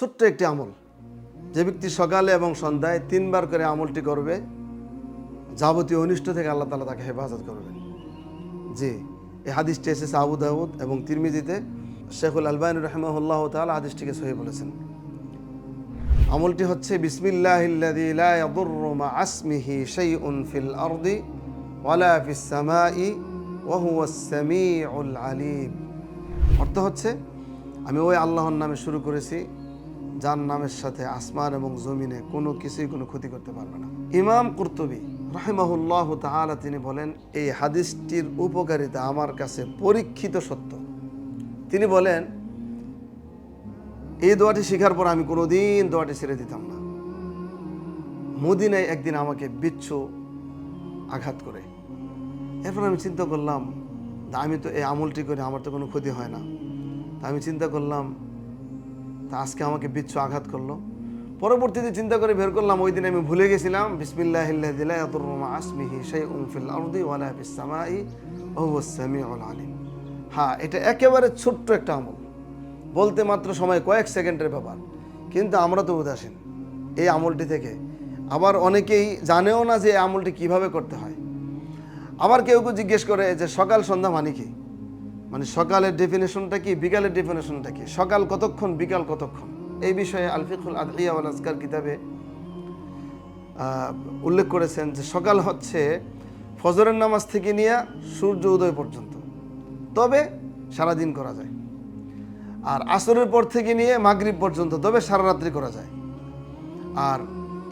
ছোট্ট একটি আমল। যে ব্যক্তি সকালে এবং সন্ধ্যায় তিনবার করে আমলটি করবে, যাবতীয় অনিষ্ট থেকে আল্লাহ তালা তাকে হেফাজত করবেন। জি, এই হাদিসটি এসেছে আবু দাউদ এবং তিরমিজিতে। শেখুল আলবাইন রহমাহুল্লাহ তাআলা হাদিসটিকে সহি বলেছেন। আমলটি হচ্ছে আলিম। অর্থ হচ্ছে, আমি ওই আল্লাহর নামে শুরু করেছি যার নামের সাথে আসমান এবং জমিনে কোনো কিছুই কোনো ক্ষতি করতে পারবে না। ইমাম কুর্তুবী রাহিমাহুল্লাহ তাআলা তিনি বলেন, এই হাদিসটির উপকারিতা আমার কাছে পরীক্ষিত সত্য। তিনি বলেন, এই দোয়াটি শেখার পর আমি কোনোদিন দোয়াটি ছেড়ে দিতাম না। মদিনায় একদিন আমাকে বিচ্ছু আঘাত করে। এরপর আমি চিন্তা করলাম আমি তো এই আমলটি করে আমার তো কোনো ক্ষতি হয় না। তা আমি চিন্তা করলাম তা আজকে আমাকে বিচ্ছু আঘাত করল। পরবর্তীতে চিন্তা করে বের করলাম, ওই দিন আমি ভুলে গেছিলাম বিসমিল্লাহ সেই হ্যাঁ এটা একেবারে ছোট্ট একটা আমল। বলতে মাত্র সময় কয়েক সেকেন্ডের ব্যাপার। কিন্তু আমরা তো উদাসীন। এই আমলটি থেকে আবার অনেকেই জানেও না যে আমলটি কীভাবে করতে হয়। আবার কেউ কেউ জিজ্ঞেস করে যে সকাল সন্ধ্যা মানে কি? মানে সকালের ডেফিনেশনটা কি, বিকালের ডেফিনেশনটা কি? সকাল কতক্ষণ, বিকাল কতক্ষণ? এই বিষয়ে আলফিকুল আদহিয়া ওয়াল আজকার কিতাবে উল্লেখ করেছেন যে সকাল হচ্ছে ফজরের নামাজ থেকে নিয়ে সূর্য উদয় পর্যন্ত। তবে সারাদিন করা যায়। আর আসরের পর থেকে নিয়ে মাগরিব পর্যন্ত, তবে সারা রাত্রি করা যায়। আর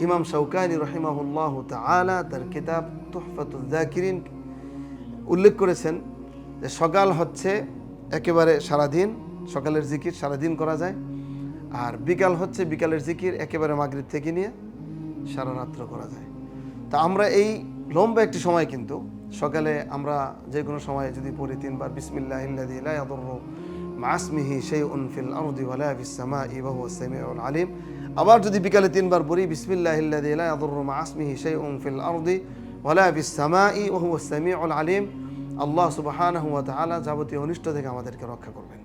ইমাম শৌকানি রহিমাহুল্লাহ তাআলা তার কিতাব তুহফাতুল জাকিরিন উল্লেখ করেছেন যে সকাল হচ্ছে একেবারে সারাদিন, সকালের জিকির সারাদিন করা যায়। আর বিকাল হচ্ছে বিকালের জিকির একেবারে মাগরিব থেকে নিয়ে সারা রাত্র করা যায়। তা আমরা এই লম্বা একটি সময় কিন্তু সকালে আমরা যে কোনো সময় যদি পড়ি তিনবার বিসমিল্লাহ সেই আলিম। আবার যদি বিকালে তিনবার পড়ি বিসমিল্লাহ মাসমিহি সেই উনফিল আরদি ওয়ালা ফিস সামাই ওয়া হুয়া সামিউল আলিম। আল্লাহ সুবাহান ওয়া তাআলা যাবতীয় অনিষ্ট থেকে আমাদেরকে রক্ষা করবেন।